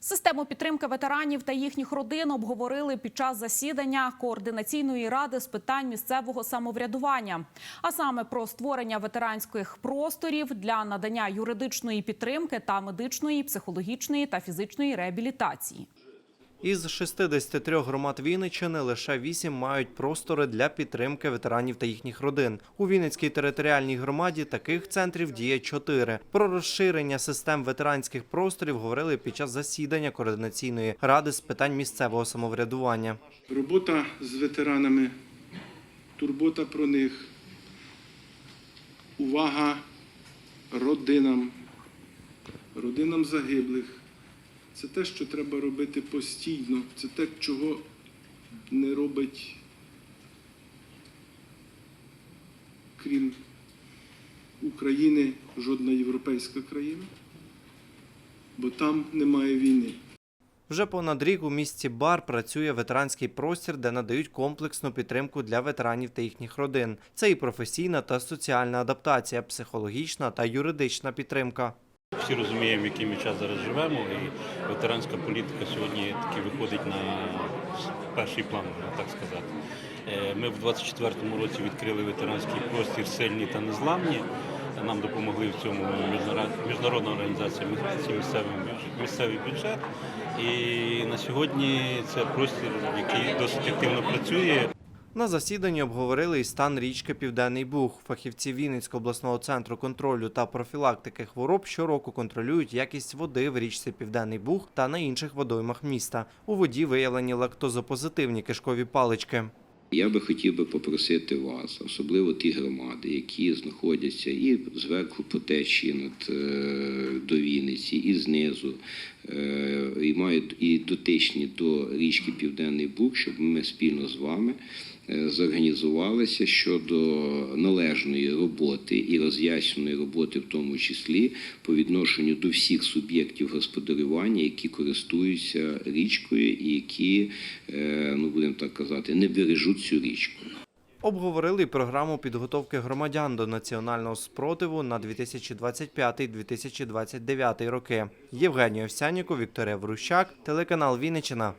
Систему підтримки ветеранів та їхніх родин обговорили під час засідання координаційної ради з питань місцевого самоврядування, а саме про створення ветеранських просторів для надання юридичної підтримки та медичної, психологічної та фізичної реабілітації. Із 63 громад Вінниччини лише 8 мають простори для підтримки ветеранів та їхніх родин. У Вінницькій територіальній громаді таких центрів діє 4. Про розширення систем ветеранських просторів говорили під час засідання координаційної ради з питань місцевого самоврядування. Робота з ветеранами, турбота про них, увага родинам, родинам загиблих. Це те, що треба робити постійно. Це те, чого не робить, крім України, жодна європейська країна, бо там немає війни. Вже понад рік у місті Бар працює ветеранський простір, де надають комплексну підтримку для ветеранів та їхніх родин. Це і професійна та соціальна адаптація, психологічна та юридична підтримка. Всі розуміємо, в який ми час зараз живемо, і ветеранська політика сьогодні таки виходить на перший план, так сказати. Е, Ми в 24-му році відкрили ветеранський простір сильні та незламні. Нам допомогли в цьому міжнародна організація міграції, місцевий бюджет. І на сьогодні це простір, який досить активно працює. На засіданні обговорили і стан річки Південний Буг. Фахівці Вінницького обласного центру контролю та профілактики хвороб щороку контролюють якість води в річці Південний Буг та на інших водоймах міста. У воді виявлені лактозопозитивні кишкові палички. Я би хотів би попросити вас, особливо ті громади, які знаходяться і зверху по течії над е, до Вінниці, і знизу, і мають і дотичні до річки Південний Буг, щоб ми спільно з вами е, зорганізувалися щодо належної роботи і роз'ясненої роботи, в тому числі по відношенню до всіх суб'єктів господарювання, які користуються річкою і які, е, ну будемо так казати, не бережуть цю річку. Обговорили програму підготовки громадян до національного спротиву на 2025-2029 роки. Євгеній Овсяніков, Вікторія Врущак, телеканал Вінниччина.